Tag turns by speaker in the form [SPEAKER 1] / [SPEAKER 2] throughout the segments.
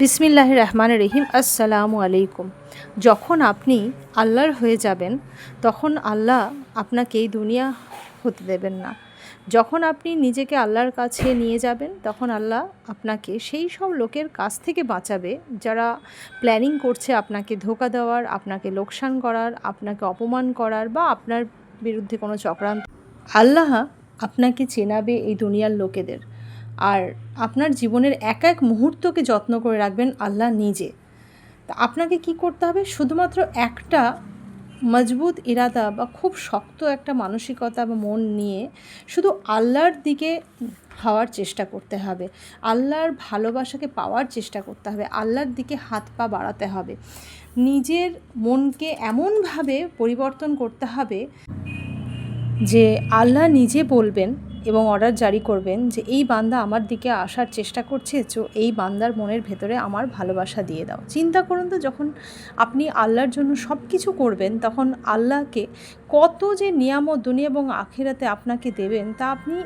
[SPEAKER 1] বিসমিল্লাহ রহমান রহিম, আসসালামু আলাইকুম। যখন আপনি আল্লাহর হয়ে যাবেন, তখন আল্লাহ আপনাকে এই দুনিয়া হতে দেবেন না। যখন আপনি নিজেকে আল্লাহর কাছে নিয়ে যাবেন, তখন আল্লাহ আপনাকে সেই সব লোকের কাছ থেকে বাঁচাবে, যারা প্ল্যানিং করছে আপনাকে ধোকা দেওয়ার, আপনাকে লোকসান করার, আপনাকে অপমান করার বা আপনার বিরুদ্ধে কোনো চক্রান্ত আল্লাহ আপনাকে চেনাবে এই দুনিয়ার লোকেদের। আর আপনার জীবনের এক এক মুহূর্তকে যত্ন করে রাখবেন আল্লাহ নিজে। তা আপনাকে কি করতে হবে? শুধুমাত্র একটা মজবুত ইরাদা বা খুব শক্ত একটা মানসিকতা বা মন নিয়ে শুধু আল্লাহর দিকে হওয়ার চেষ্টা করতে হবে। আল্লাহর ভালোবাসাকে পাওয়ার চেষ্টা করতে হবে। আল্লাহর দিকে হাত পা বাড়াতে হবে। নিজের মনকে এমনভাবে পরিবর্তন করতে হবে যে আল্লাহ নিজে বলবেন এবং অর্ডার জারি করবেন যে এই বান্দা আমার দিকে আসার চেষ্টা করছে, তো এই বান্দার মনের ভেতরে আমার ভালোবাসা দিয়ে দাও। চিন্তা করুন তো যখন আপনি আল্লাহর জন্য সব কিছু করবেন, তখন আল্লাহকে কত যে নিয়ামত দুনিয়া এবং আখেরাতে আপনাকে দেবেন, তা আপনি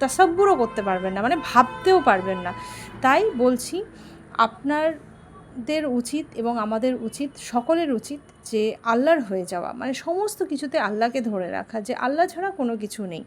[SPEAKER 1] তাসাব্বুরও করতে পারবেন না মানে ভাবতেও পারবেন না। তাই বলছি আপনাদের উচিত এবং আমাদের উচিত, সকলের উচিত যে আল্লাহর হয়ে যাওয়া মানে সমস্ত কিছুতে আল্লাহকে ধরে রাখা, যে আল্লাহ ছাড়া কোনো কিছু নেই।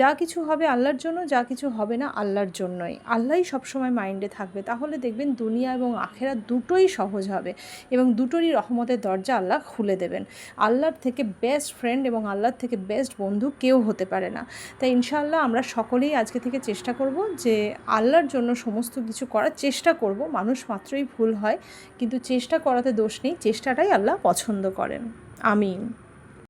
[SPEAKER 1] যা কিছু হবে আল্লাহর জন্য, যা কিছু হবে না আল্লাহর জন্যই। আল্লাহই সবসময় মাইন্ডে থাকবে। তাহলে দেখবেন দুনিয়া এবং আখেরা দুটোই সহজ হবে এবং দুটোরই রহমতের দরজা আল্লাহ খুলে দেবেন। আল্লাহর থেকে বেস্ট ফ্রেন্ড এবং আল্লাহর থেকে বেস্ট বন্ধু কেউ হতে পারে না। তাই ইনশাআল্লাহ আমরা সকলেই আজকে থেকে চেষ্টা করব যে আল্লাহর জন্য সমস্ত কিছু করার চেষ্টা করব। মানুষ মাত্রই ভুল হয়, কিন্তু চেষ্টা করাতে দোষ নেই। চেষ্টাটাই আল্লাহ পছন্দ করেন। আমিন।